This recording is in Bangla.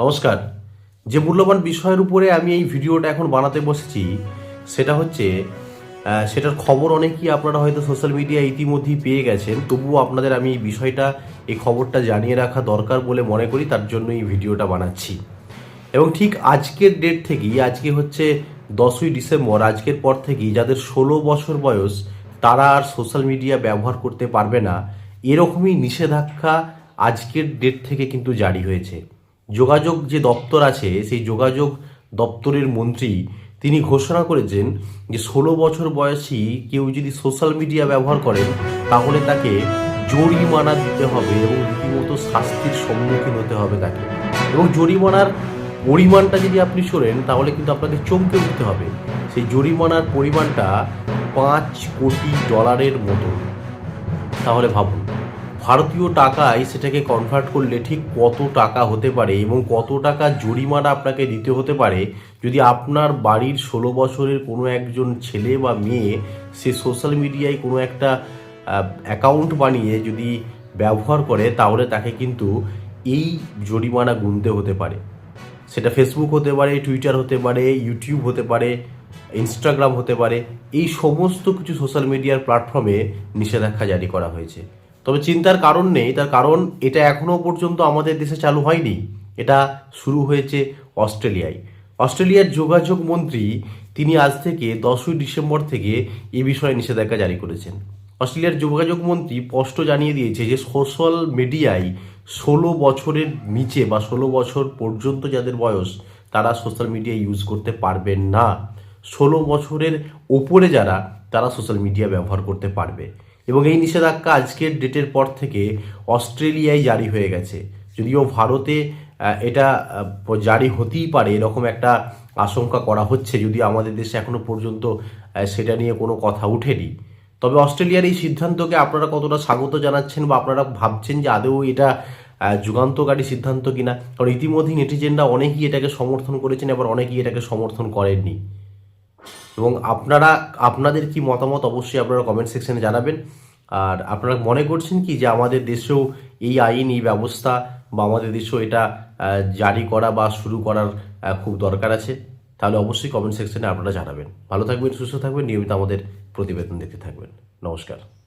নমস্কার। যে মূল্যবান বিষয়ের উপরে আমি এই ভিডিওটা এখন বানাতে বসেছি, সেটা হচ্ছে সেটার খবর অনেকেই আপনারা হয়তো সোশ্যাল মিডিয়া ইতিমধ্যেই পেয়ে গেছেন, তবুও আপনাদের আমি এই বিষয়টা, এই খবরটা জানিয়ে রাখা দরকার বলে মনে করি, তার জন্য এই ভিডিওটা বানাচ্ছি। এবং ঠিক আজকের ডেট থেকেই, আজকে হচ্ছে দশই ডিসেম্বর, আজকের পর থেকেই যাদের ষোলো বছর বয়স, তারা আর সোশ্যাল মিডিয়া ব্যবহার করতে পারবে না, এরকমই নিষেধাজ্ঞা আজকের ডেট থেকে কিন্তু জারি হয়েছে। যোগাযোগ যে দপ্তর আছে, সেই যোগাযোগ দপ্তরের মন্ত্রী তিনি ঘোষণা করেছেন যে ষোলো বছর বয়সী কেউ যদি সোশ্যাল মিডিয়া ব্যবহার করেন, তাহলে তাকে জরিমানা দিতে হবে এবং রীতিমতো শাস্তির সম্মুখীন হতে হবে তাকে। এবং জরিমানার পরিমাণটা যদি আপনি শোনেন, তাহলে কিন্তু আপনাকে চমকে উঠতে হবে। সেই জরিমানার পরিমাণটা পাঁচ কোটি ডলারের মতো। তাহলে ভাবুন। ভারতীয় টাকায় সেটাকে কনভার্ট করলে ঠিক কত টাকা হতে পারে এবং কত টাকা জরিমানা আপনাকে দিতে হতে পারে? যদি আপনার বাড়ির ষোলো বছরের কোনো একজন ছেলে বা মেয়ে সে সোশ্যাল মিডিয়ায় কোনো একটা অ্যাকাউন্ট বানিয়ে যদি ব্যবহার করে, তাহলে তাকে কিন্তু এই জরিমানা গুনতে হতে পারে। সেটা ফেসবুক হতে পারে টুইটার হতে পারে ইউটিউব হতে পারে ইনস্টাগ্রাম হতে পারে। এই সমস্ত কিছু সোশ্যাল মিডিয়ার প্ল্যাটফর্মে নিষেধাজ্ঞা জারি করা হয়েছে। তবে চিন্তার কারণ নেই, তার কারণ এটা এখনও পর্যন্ত আমাদের দেশে চালু হয়নি। এটা শুরু হয়েছে অস্ট্রেলিয়ায়। অস্ট্রেলিয়ার যোগাযোগ মন্ত্রী তিনি আজ থেকে দশই ডিসেম্বর থেকে এ বিষয়ে নিষেধাজ্ঞা জারি করেছেন। অস্ট্রেলিয়ার যোগাযোগ মন্ত্রী স্পষ্ট জানিয়ে দিয়েছে যে সোশ্যাল মিডিয়ায় ষোলো বছরের নিচে বা ষোলো বছর পর্যন্ত যাদের বয়স, তারা সোশ্যাল মিডিয়া ইউজ করতে পারবেন না। ষোলো বছরের ওপরে যারা, তারা সোশ্যাল মিডিয়া ব্যবহার করতে পারবে। এবং এই নিষেধাজ্ঞা আজকের ডেটের পর থেকে অস্ট্রেলিয়ায় জারি হয়ে গেছে। যদিও ভারতে এটা জারি হতেই পারে, এরকম একটা আশঙ্কা করা হচ্ছে যদি আমাদের দেশে এখনও পর্যন্ত সেটা নিয়ে কোনো কথা উঠেনি। তবে অস্ট্রেলিয়ার এই সিদ্ধান্তকে আপনারা কতটা স্বাগত জানাচ্ছেন বা আপনারা ভাবছেন যে আদৌ এটা যুগান্তকারী সিদ্ধান্ত কিনা? কারণ ইতিমধ্যেই নেটিজেনরা অনেকেই এটাকে সমর্থন করেছেন আবার অনেকেই এটাকে সমর্থন করেননি। এবং আপনারা, আপনাদের কি মতামত অবশ্যই আপনারা কমেন্ট সেকশনে জানাবেন। আর আপনারা মনে করছেন কি যে আমাদের দেশেও এই আইন, এই ব্যবস্থা বা আমাদের দেশেও এটা জারি করা বা শুরু করার খুব দরকার আছে? তাহলে অবশ্যই কমেন্ট সেকশনে আপনারা জানাবেন। ভালো থাকবেন, সুস্থ থাকবেন। নিয়মিত আমাদের প্রতিবেদন দেখতে থাকবেন। নমস্কার।